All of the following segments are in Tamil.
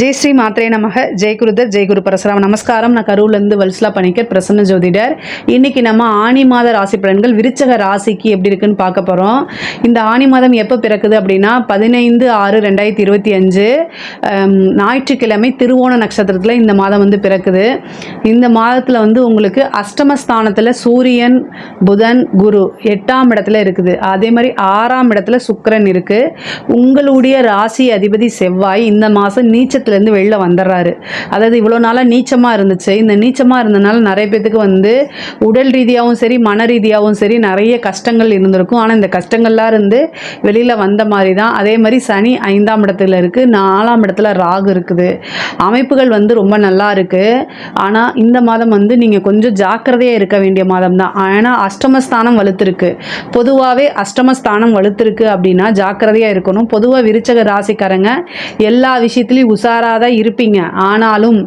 ஜெய் ஸ்ரீ மாத்ரே நமக. ஜெய் குருதர் ஜெய் குரு பரசுராம். நமஸ்காரம். நான் கரூர்லேருந்து வல்ஸ்லா பணிக்கர் பிரசன்ன ஜோதிடர். இன்னைக்கு நம்ம ஆனி மாத ராசி பலன்கள் விருச்சக ராசிக்கு எப்படி இருக்குன்னு பார்க்க போகிறோம் இந்த ஆனி மாதம் எப்போ பிறக்குது அப்படின்னா பதினைந்து ஆறு ரெண்டாயிரத்தி இருபத்தி அஞ்சு ஞாயிற்றுக்கிழமை திருவோண நட்சத்திரத்தில் இந்த மாதம் வந்து பிறக்குது. இந்த மாதத்தில் வந்து உங்களுக்கு அஷ்டமஸ்தானத்தில் சூரியன் புதன் குரு எட்டாம் இடத்துல இருக்குது. அதே மாதிரி ஆறாம் இடத்துல சுக்கரன் இருக்குது உங்களுடைய ராசி அதிபதி செவ்வாய் இந்த மாதம் நீச்சத்துலேருந்து வெளில வந்துடுறாரு அதாவது இவ்வளோ நாளாக நீச்சமாக இருந்துச்சு. இந்த நீச்சமாக இருந்தனால நிறைய பேத்துக்கு வந்து உடல் ரீதியாகவும் சரி மன ரீதியாகவும் சரி நிறைய கஷ்டங்கள் இருந்திருக்கும். ஆனால் இந்த கஷ்டங்கள்லாம் இருந்து வெளியில் வந்த மாதிரி தான் அதே மாதிரி சனி ஐந்தாம் இடத்துல இருக்குது நாலாம் இடத்துல ராகு இருக்குது. அமைப்புகள் வந்து ரொம்ப நல்லா இருக்குது ஆனால் இந்த மாதம் வந்து நீங்கள் கொஞ்சம் ஜாக்கிரதையாக இருக்க வேண்டிய மாதம் தான் ஆனால் அஷ்டமஸ்தானம் வலுத்திருக்கு. பொதுவாகவே அஷ்டமஸ்தானம் வலுத்திருக்கு அப்படின்னா ஜாக்கிரதையாக இருக்கணும். பொதுவாக விருச்சக ராசிக்காரங்க எல்லா விஷயத்துலையும் உஷாராக தான் இருப்பீங்க. ஆனாலும்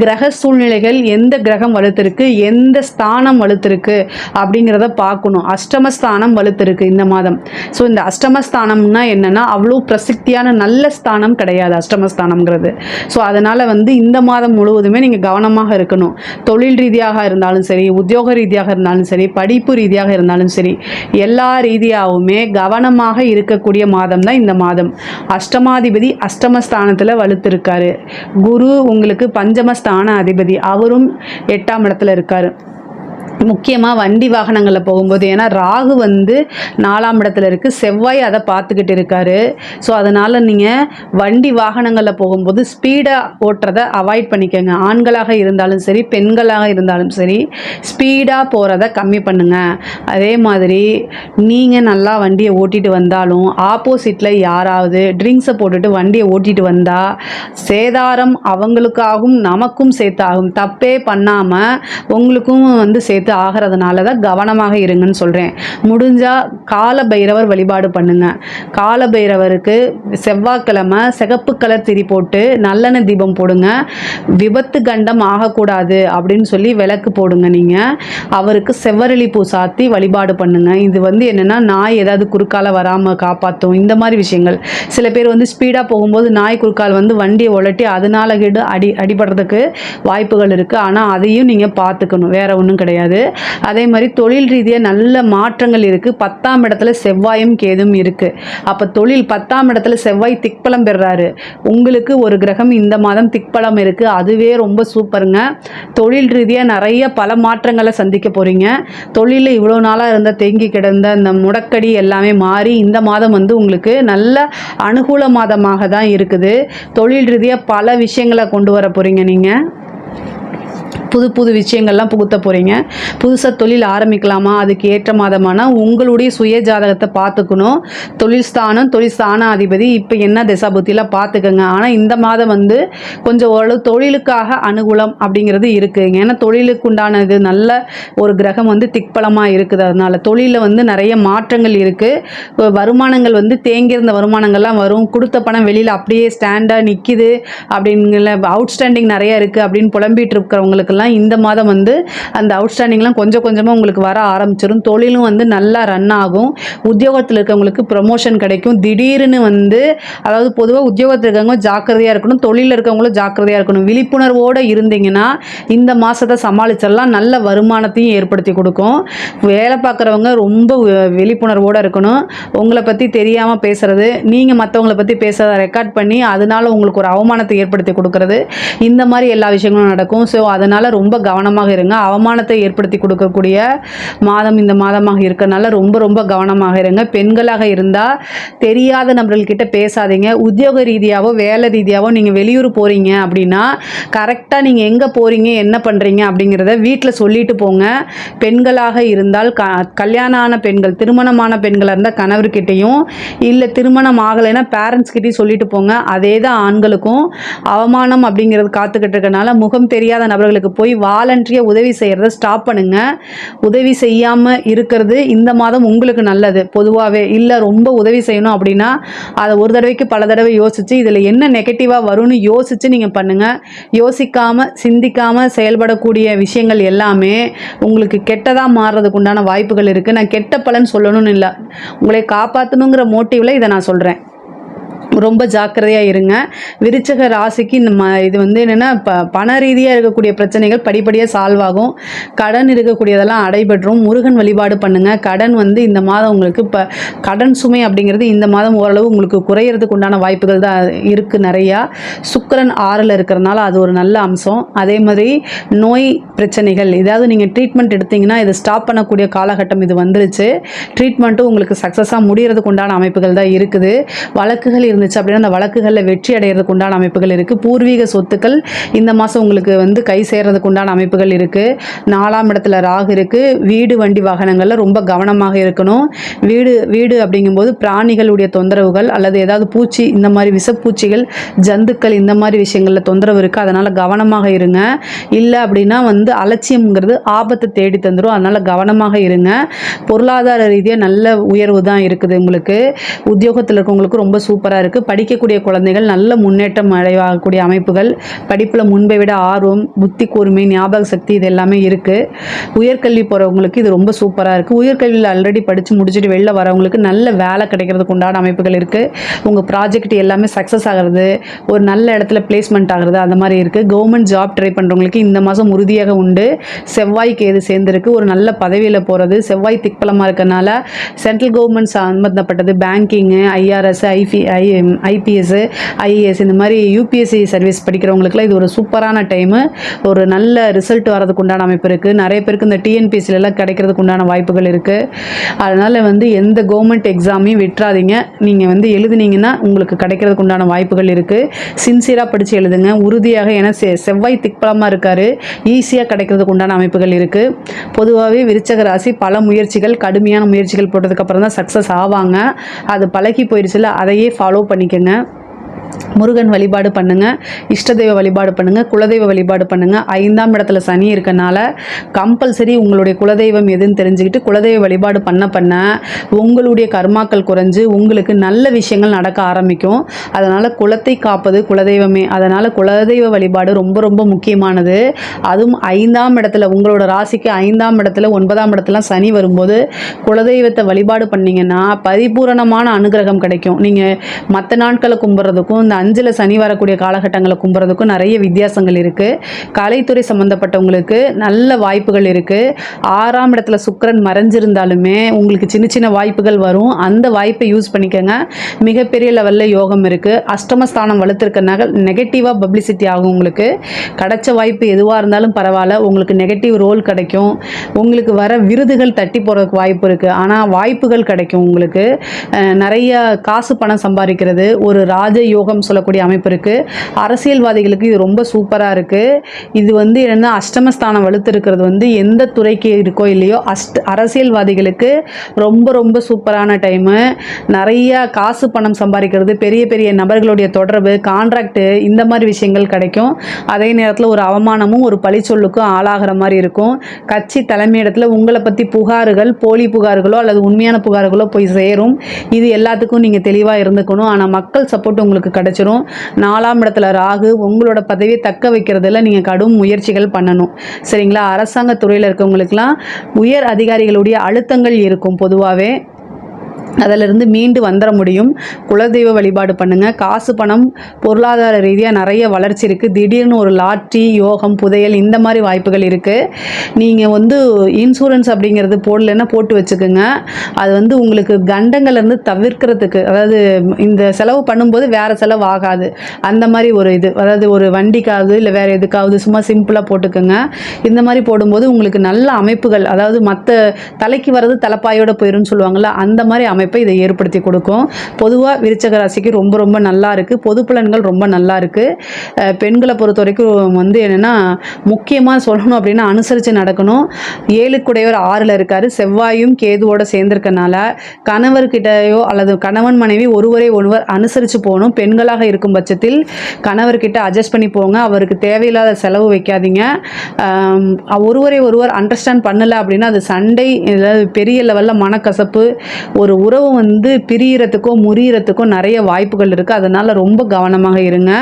கிரக சூழ்நிலைகள் எந்த கிரகம் வலுத்திருக்கு எந்த ஸ்தானம் வலுத்திருக்கு அப்படிங்கிறத பார்க்கணும். அஷ்டமஸ்தானம் வலுத்திருக்கு இந்த மாதம். ஸோ இந்த அஷ்டமஸ்தானம்னா என்னன்னா அவ்வளோ பிரசித்தியான நல்ல ஸ்தானம் கிடையாது அஷ்டமஸ்தானம்ங்கிறது ஸோ அதனால் வந்து இந்த மாதம் முழுவதுமே நீங்கள் கவனமாக இருக்கணும். தொழில் ரீதியாக இருந்தாலும் சரி உத்தியோக ரீதியாக இருந்தாலும் சரி படிப்பு ரீதியாக இருந்தாலும் சரி எல்லா ரீதியாகவுமே கவனமாக இருக்கக்கூடிய மாதம் தான் இந்த மாதம். அஷ்டமாதிபதி அஷ்டமஸ்தானத்தில் வலுத்திருக்காரு குரு உங்களுக்கு பஞ்சமஸ்தான அதிபதி. அவரும் எட்டாம் இடத்துல இருக்காரு. முக்கியமாக வண்டி வாகனங்களில் போகும்போது ஏன்னா ராகு வந்து நாலாம் இடத்துல இருக்குது செவ்வாய் அதை பார்த்துக்கிட்டு இருக்காரு. ஸோ அதனால் நீங்கள் வண்டி வாகனங்களில் போகும்போது ஸ்பீடாக ஓட்டுறதை அவாய்ட் பண்ணிக்கோங்க. ஆண்களாக இருந்தாலும் சரி பெண்களாக இருந்தாலும் சரி ஸ்பீடாக போகிறத கம்மி பண்ணுங்கள் அதே மாதிரி நீங்கள் நல்லா வண்டியை ஓட்டிட்டு வந்தாலும் ஆப்போசிட்டில் யாராவது ட்ரிங்க்ஸை போட்டுட்டு வண்டியை ஓட்டிகிட்டு வந்தால் சேதாரம் அவங்களுக்காகவும் நமக்கும் சேர்த்தாகும். தப்பே பண்ணாமல் உங்களுக்கும் வந்து சேர்த்து ஆகிறதுனால தான் கவனமாக இருங்கன்னு சொல்கிறேன் முடிஞ்சால் கால பைரவர் வழிபாடு பண்ணுங்க. கால பைரவருக்கு செவ்வாய்க்கிழமை சிகப்பு கலர் திரி போட்டு நல்லெண்ணெய் தீபம் போடுங்க. விபத்து கண்டம் ஆகக்கூடாது அப்படின்னு சொல்லி விளக்கு போடுங்க நீங்கள் அவருக்கு செவ்வரளி பூ சாத்தி வழிபாடு பண்ணுங்க. இது வந்து என்னென்னா நாய் ஏதாவது குறுக்கால வராமல் காப்பாற்றும் இந்த மாதிரி விஷயங்கள். சில பேர் வந்து ஸ்பீடாக போகும்போது நாய் குறுக்கால் வந்து வண்டியை உலட்டி அதனால கீடு அடி அடிபடுறதுக்கு வாய்ப்புகள் இருக்குது ஆனால் அதையும் நீங்கள் பார்த்துக்கணும். வேறு ஒன்றும் கிடையாது. அதே மாதிரி தொழில் ரீதியாக நல்ல மாற்றங்கள் இருக்குது பத்தாம் இடத்துல செவ்வாயும் கேதும் இருக்குது அப்போ தொழில் பத்தாம் இடத்துல செவ்வாய் திக்பலம் பெறாரு. உங்களுக்கு ஒரு கிரகம் இந்த மாதம் திக்பலம் இருக்குது அதுவே ரொம்ப சூப்பருங்க. தொழில் ரீதியாக நிறைய பல மாற்றங்களை சந்திக்க போகிறீங்க தொழிலில் இவ்வளோ நாளாக இருந்த தேங்கி கிடந்த அந்த முடக்கடி எல்லாமே மாறி இந்த மாதம் வந்து உங்களுக்கு நல்ல அனுகூல மாதமாக தான் இருக்குது. தொழில் ரீதியாக பல விஷயங்களை கொண்டு வர போகிறீங்க நீங்கள் புது புது விஷயங்கள்லாம் புகுத்த போகிறீங்க புதுசாக தொழில் ஆரம்பிக்கலாமா? அதுக்கு ஏற்ற மாதமான உங்களுடைய சுய ஜாதகத்தை பார்த்துக்கணும். தொழில் ஸ்தானம் தொழில் ஸ்தானாதிபதி இப்போ என்ன திசாபுத்திலாம் பார்த்துக்கோங்க. ஆனால் இந்த மாதம் வந்து கொஞ்சம் ஓரளவு தொழிலுக்காக அனுகூலம் அப்படிங்கிறது இருக்குங்க ஏன்னா தொழிலுக்கு உண்டானது நல்ல ஒரு கிரகம் வந்து திக்பலமாக இருக்குது. அதனால் தொழிலில் வந்து நிறைய மாற்றங்கள் இருக்குது வருமானங்கள் வந்து தேங்கியிருந்த வருமானங்கள்லாம் வரும். கொடுத்த பணம் வெளியில் அப்படியே ஸ்டாண்டாக நிற்கிது அப்படிங்கிற அவுட்ஸ்டாண்டிங் நிறைய இருக்குது அப்படின்னு புலம்பிகிட்டு இருக்கிறவங்களுக்கெல்லாம் இந்த மாதம் வந்து அந்த அவுட்ஸ்டாண்டிங்லாம் கொஞ்சம் கொஞ்சமாக உங்களுக்கு வர ஆரம்பிச்சிடும் தொழிலும் வந்து நல்லா ரன் ஆகும். உத்தியோகத்தில் இருக்கவங்களுக்கு ப்ரமோஷன் கிடைக்கும். திடீர்னு வந்து அதாவது பொதுவாக உத்தியோகத்தில் இருக்கவங்க ஜாக்கிரதையாக இருக்கணும். தொழிலில் இருக்கவங்களும் ஜாக்கிரதையாக இருக்கணும். விழிப்புணர்வோடு இருந்தீங்கன்னா இந்த மாதத்தை சமாளிச்சிடலாம். நல்ல வருமானத்தையும் ஏற்படுத்தி கொடுக்கும். வேலை பார்க்குறவங்க ரொம்ப விழிப்புணர்வோடு இருக்கணும். உங்களை பற்றி தெரியாமல் பேசுகிறது நீங்கள் மற்றவங்கள பற்றி பேசுகிறத ரெக்கார்ட் பண்ணி அதனால் உங்களுக்கு ஒரு அவமானத்தை ஏற்படுத்தி கொடுக்குறது. இந்த மாதிரி எல்லா விஷயங்களும் நடக்கும். ஸோ அதனால் ரொம்ப கவனமாக இருங்க. அவமானத்தை ஏற்படுத்தி கொடுக்கக்கூடிய மாதம் இந்த மாதமாக இருக்கறனால ரொம்ப ரொம்ப கவனமாக இருங்க. பெண்களாக இருந்தால் தெரியாத நபர்கள்கிட்ட பேசாதீங்க. உத்தியோக ரீதியாகவோ வேலை ரீதியாகவோ நீங்கள் வெளியூர் போகிறீங்க அப்படின்னா கரெக்டாக நீங்கள் எங்கே போகிறீங்க என்ன பண்ணுறீங்க அப்படிங்கிறத வீட்டில் சொல்லிட்டு போங்க. பெண்களாக இருந்தால் க கல்யாணம் ஆன பெண்கள் திருமணமான பெண்களாக இருந்தால் கணவர்கிட்டையும் இல்லை திருமணம் ஆகலைன்னா பேரண்ட்ஸ் கிட்டேயும் சொல்லிட்டு போங்க. அதே தான் ஆண்களுக்கும். அவமானம் அப்படிங்கிறது காத்துக்கிட்டு இருக்கனால முகம் தெரியாத நபர்களுக்கு போய் வாலண்டரியாக உதவி செய்கிறத ஸ்டாப் பண்ணுங்க. உதவி செய்யாமல் இருக்கிறது இந்த மாதம் உங்களுக்கு நல்லது. பொதுவாகவே இல்லை ரொம்ப உதவி செய்யணும் அப்படின்னா அதை ஒரு தடவைக்கு பல தடவை யோசித்து இதில் என்ன நெகட்டிவாக வரும்னு யோசித்து நீங்கள் பண்ணுங்கள் யோசிக்காமல் சிந்திக்காமல் செயல்படக்கூடிய விஷயங்கள் எல்லாமே உங்களுக்கு கெட்டதாக மாறுறதுக்கு உண்டான வாய்ப்புகள் இருக்குது நான் கெட்ட பலன் சொல்லணும்னு இல்லை. உங்களை காப்பாற்றணுங்கிற மோட்டிவில் இதை நான் சொல்கிறேன் ரொம்ப ஜாக்கிரதையாக இருங்க. விருச்சக ராசிக்கு இந்த ம இது வந்து என்னென்னா ப பண ரீதியாக இருக்கக்கூடிய பிரச்சனைகள் படிப்படியாக சால்வ் ஆகும். கடன் இருக்கக்கூடியதெல்லாம் அடைபெற்றும். முருகன் வழிபாடு பண்ணுங்கள் கடன் வந்து இந்த மாதம் உங்களுக்கு இப்போ கடன் சுமை அப்படிங்கிறது இந்த மாதம் ஓரளவு உங்களுக்கு குறையிறதுக்கு உண்டான வாய்ப்புகள் தான் இருக்குது நிறையா. சுக்கரன் ஆறில் இருக்கிறனால அது ஒரு நல்ல அம்சம். அதே மாதிரி நோய் பிரச்சனைகள் ஏதாவது நீங்கள் ட்ரீட்மெண்ட் எடுத்தீங்கன்னா இதை ஸ்டாப் பண்ணக்கூடிய காலகட்டம் இது வந்துருச்சு. ட்ரீட்மெண்ட்டும் உங்களுக்கு சக்ஸஸாக முடிகிறதுக்கு உண்டான அமைப்புகள் தான் இருக்குது. வழக்குகள் இருந்துச்சு அப்படின்னா அந்த வழக்குகளில் வெற்றி அடைகிறதுக்கு உண்டான அமைப்புகள் இருக்குது பூர்வீக சொத்துக்கள் இந்த மாதம் உங்களுக்கு வந்து கை சேர்றதுக்கு உண்டான அமைப்புகள் இருக்குது நாலாம் இடத்துல ராகு இருக்குது வீடு வண்டி வாகனங்களில் ரொம்ப கவனமாக இருக்கணும். வீடு வீடு அப்படிங்கும்போது பிராணிகளுடைய தொந்தரவுகள் அல்லது ஏதாவது பூச்சி இந்த மாதிரி விஷப்பூச்சிகள் ஜந்துக்கள் இந்த மாதிரி விஷயங்களில் தொந்தரவு இருக்குது அதனால் கவனமாக இருங்க. இல்லை அப்படின்னா வந்து அலட்சியம்ங்கிறது ஆபத்தை தேடி தந்துடும் அதனால் கவனமாக இருங்க. பொருளாதார ரீதியாக நல்ல உயர்வு தான் இருக்குது உங்களுக்கு. உத்தியோகத்தில் இருக்கவங்களுக்கு ரொம்ப சூப்பராக இருக்குது படிக்கக்கூடிய குழந்தைகள் நல்ல முன்னேற்றம் அடைவாகக்கூடிய அமைப்புகள் படிப்பில் முன்பை விட ஆர்வம் புத்தி கூர்மை ஞாபக சக்தி இது எல்லாமே இருக்குது உயர்கல்வி போகிறவங்களுக்கு இது ரொம்ப சூப்பராக இருக்குது உயர்கல்வியில் ஆல்ரெடி படித்து முடிச்சுட்டு வெளில வரவங்களுக்கு நல்ல வேலை கிடைக்கிறதுக்கு உண்டான அமைப்புகள் இருக்குது உங்கள் ப்ராஜெக்ட் எல்லாமே சக்ஸஸ் ஆகிறது ஒரு நல்ல இடத்துல பிளேஸ்மெண்ட் ஆகிறது அந்த மாதிரி இருக்குது கவர்மெண்ட் ஜாப் ட்ரை பண்ணுறவங்களுக்கு இந்த மாதம் உறுதியாக உண்டு. செவ்வாய்க்கு எது சேர்ந்துருக்கு ஒரு நல்ல பதவியில் போகிறது செவ்வாய் திக்பலமாக இருக்கறனால சென்ட்ரல் கவர்மெண்ட் சம்மந்தப்பட்டது பேங்கிங்கு ஐஆர்எஸ் ஐஃபி ஐ ஐபிஎஸ்ஸு ஐஏஎஸ் இந்த மாதிரி யூபிஎஸ்சி சர்வீஸ் படிக்கிறவங்களுக்குலாம் இது ஒரு சூப்பரான டைமு ஒரு நல்ல ரிசல்ட் வரதுக்கு உண்டான அமைப்பு இருக்குது நிறைய பேருக்கு இந்த டிஎன்பிஎஸ்சிலலாம் கிடைக்கிறதுக்கு உண்டான வாய்ப்புகள் இருக்குது அதனால் வந்து எந்த கவர்மெண்ட் எக்ஸாமையும் விட்டுறாதீங்க. நீங்கள் வந்து எழுதுனீங்கன்னா உங்களுக்கு கிடைக்கிறதுக்கு உண்டான வாய்ப்புகள் இருக்குது சின்சியராக படித்து எழுதுங்க. உறுதியாக ஏன்னா செ செவ்வாய் திக்பலமாக இருக்கார். ஈஸியாக கிடைக்கிறதுக்கு உண்டான அமைப்புகள் இருக்குது பொதுவாகவே விருச்சக ராசி பல முயற்சிகள் கடுமையான முயற்சிகள் போட்டதுக்கப்புறம் தான் சக்ஸஸ் ஆவாங்க. அது பழகி போயிடுச்சுல அதையே ஃபாலோ பண்ணிக்கோங்க. முருகன் வழிபாடு பண்ணுங்கள் இஷ்ட தெய்வ வழிபாடு பண்ணுங்கள் குலதெய்வ வழிபாடு பண்ணுங்கள் ஐந்தாம் இடத்துல சனி இருக்கனால கம்பல்சரி உங்களுடைய குலதெய்வம் எதுன்னு தெரிஞ்சுக்கிட்டு குலதெய்வ வழிபாடு பண்ண பண்ண உங்களுடைய கர்மாக்கள் குறைஞ்சு உங்களுக்கு நல்ல விஷயங்கள் நடக்க ஆரம்பிக்கும். அதனால் குலத்தை காப்பது குலதெய்வமே. அதனால் குலதெய்வ வழிபாடு ரொம்ப ரொம்ப முக்கியமானது. அதுவும் ஐந்தாம் இடத்துல உங்களோட ராசிக்கு ஐந்தாம் இடத்துல ஒன்பதாம் இடத்துல சனி வரும்போது குலதெய்வத்தை வழிபாடு பண்ணிங்கன்னா பரிபூரணமான அனுகிரகம் கிடைக்கும். நீங்கள் மற்ற நாட்களை கும்பிட்றதுக்கும் இந்த அஞ்சில் சனி வரக்கூடிய காலகட்டங்களை கும்புறதுக்கும் நிறைய வித்தியாசங்கள் இருக்குது கலைத்துறை சம்மந்தப்பட்டவங்களுக்கு நல்ல வாய்ப்புகள் இருக்குது ஆறாம் இடத்துல சுக்கரன் மறைஞ்சிருந்தாலுமே உங்களுக்கு சின்ன சின்ன வாய்ப்புகள் வரும். அந்த வாய்ப்பை யூஸ் பண்ணிக்கோங்க. மிகப்பெரிய லெவலில் யோகம் இருக்குது அஷ்டமஸ்தானம் வலுத்திருக்கனால நெகட்டிவாக பப்ளிசிட்டி ஆகும் உங்களுக்கு. கிடைச்ச வாய்ப்பு எதுவாக இருந்தாலும் பரவாயில்ல. உங்களுக்கு நெகட்டிவ் ரோல் கிடைக்கும். உங்களுக்கு வர விருதுகள் தட்டி போகிறதுக்கு வாய்ப்பு இருக்குது ஆனால் வாய்ப்புகள் கிடைக்கும் உங்களுக்கு. நிறைய காசு பணம் சம்பாதிக்கிறது. ஒரு ராஜ யோகம் சொல்லக்கூடிய அமைப்பு இருக்குது அரசியல்வாதிகளுக்கு இது ரொம்ப சூப்பராக இருக்குது இது வந்து என்னென்னா அஷ்டமஸ்தானம் வலுத்திருக்கிறது வந்து எந்த துறைக்கு இருக்கோ இல்லையோ அஷ்ட அரசியல்வாதிகளுக்கு ரொம்ப ரொம்ப சூப்பரான டைமு நிறைய காசு பணம் சம்பாதிக்கிறது பெரிய பெரிய நபர்களுடைய தொடர்பு கான்ட்ராக்டு இந்த மாதிரி விஷயங்கள் கிடைக்கும். அதே நேரத்தில் ஒரு அவமானமும் ஒரு பழிச்சொல்லுக்கும் ஆளாகிற மாதிரி இருக்கும். கட்சி தலைமையிடத்தில் உங்களை பற்றி புகார்கள் போலி புகார்களோ அல்லது உண்மையான புகார்களோ போய் சேரும். இது எல்லாத்துக்கும் நீங்கள் தெளிவாக இருந்துக்கணும். ஆனால் மக்கள் சப்போர்ட் உங்களுக்கு கிடைச்சிரும். நாலாம் இடத்துல ராகு உங்களோட பதவியை தக்க வைக்கிறதுல நீங்கள் கடும் முயற்சிகள் பண்ணணும். சரிங்களா? அரசாங்க துறையில் இருக்கவங்களுக்கெல்லாம் உயர் அதிகாரிகளுடைய அழுத்தங்கள் இருக்கும் பொதுவாகவே அதிலிருந்து மீண்டு வந்துட முடியும். குலதெய்வ வழிபாடு பண்ணுங்கள் காசு பணம் பொருளாதார ரீதியாக நிறைய வளர்ச்சி இருக்குது திடீர்னு ஒரு லாட்ரி யோகம் புதையல் இந்த மாதிரி வாய்ப்புகள் இருக்குது நீங்கள் வந்து இன்சூரன்ஸ் அப்படிங்கிறது போடலைன்னா போட்டு வச்சுக்கோங்க. அது வந்து உங்களுக்கு கண்டங்கள்லேருந்து தவிர்க்கிறதுக்கு அதாவது இந்த செலவு பண்ணும்போது வேறு செலவு ஆகாது. அந்த மாதிரி ஒரு இது அதாவது ஒரு வண்டிக்காவது இல்லை வேறு எதுக்காவது சும்மா சிம்பிளாக போட்டுக்கோங்க. இந்த மாதிரி போடும்போது உங்களுக்கு நல்ல அமைப்புகள் அதாவது மற்ற தலைக்கு வர்றது தலைப்பாயோட போயிரும்னு சொல்லுவாங்கள்ல அந்த மாதிரி அமைப்பை இதை ஏற்படுத்தி கொடுக்கும். பொதுவாக விருச்சக ராசிக்கு ரொம்ப ரொம்ப நல்லா இருக்குது பொது பலன்கள் ரொம்ப நல்லா இருக்குது பெண்களை பொறுத்த வரைக்கும் வந்து என்னென்னா முக்கியமாக சொல்லணும் அப்படின்னா அனுசரித்து நடக்கணும். ஏழுக்குடையவர் ஆறில் இருக்கார். செவ்வாயும் கேதுவோட சேர்ந்திருக்கனால கணவர்கிட்டயோ அல்லது கணவன் மனைவி ஒருவரை ஒருவர் அனுசரித்து போகணும். பெண்களாக இருக்கும் பட்சத்தில் கணவர்கிட்ட அட்ஜஸ்ட் பண்ணி போங்க. அவருக்கு தேவையில்லாத செலவு வைக்காதீங்க. ஒருவரை ஒருவர் அண்டர்ஸ்டாண்ட் பண்ணலை அப்படின்னா அது சண்டை பெரிய லெவலில் மனக்கசப்பு ஒரு உறவு வந்து பிரியறதுக்கோ முறியறதுக்கோ நிறைய வாய்ப்புகள் இருக்குது அதனால் ரொம்ப கவனமாக இருங்க.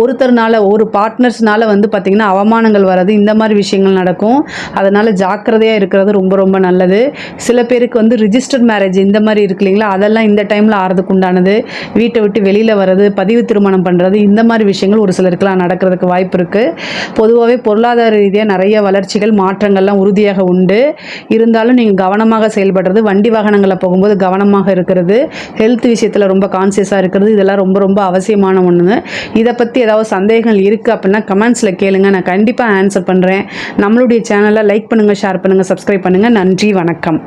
ஒருத்தர்னால ஒரு பார்ட்னர்ஸ்னால வந்து பார்த்திங்கன்னா அவமானங்கள் வர்றது இந்த மாதிரி விஷயங்கள் நடக்கும். அதனால் ஜாக்கிரதையாக இருக்கிறது ரொம்ப ரொம்ப நல்லது. சில பேருக்கு வந்து ரிஜிஸ்டர் மேரேஜ் இந்த மாதிரி இருக்கு இல்லைங்களா? அதெல்லாம் இந்த டைமில் ஆறதுக்கு உண்டானது. வீட்டை விட்டு வெளியில் வர்றது பதிவு திருமணம் பண்ணுறது இந்த மாதிரி விஷயங்கள் ஒரு சிலருக்குலாம் நடக்கிறதுக்கு வாய்ப்பு இருக்குது பொதுவாகவே பொருளாதார ரீதியாக நிறைய வளர்ச்சிகள் மாற்றங்கள்லாம் உறுதியாக உண்டு. இருந்தாலும் நீங்கள் கவனமாக செயல்படுறது வண்டி வாகனங்களில் போகும்போது கவனம் கவனமாக இருக்கிறது. ஹெல்த் விஷயத்தில் ரொம்ப கான்சியஸாக இருக்கிறது. இதெல்லாம் ரொம்ப ரொம்ப அவசியமான ஒன்று இதை பற்றி ஏதாவது சந்தேகங்கள் இருக்குது அப்படின்னா கமெண்ட்ஸில் கேளுங்க. நான் கண்டிப்பாக ஆன்சர் பண்ணுறேன் நம்மளுடைய சேனலை லைக் பண்ணுங்கள் ஷேர் பண்ணுங்கள் சப்ஸ்கிரைப் பண்ணுங்கள் நன்றி வணக்கம்.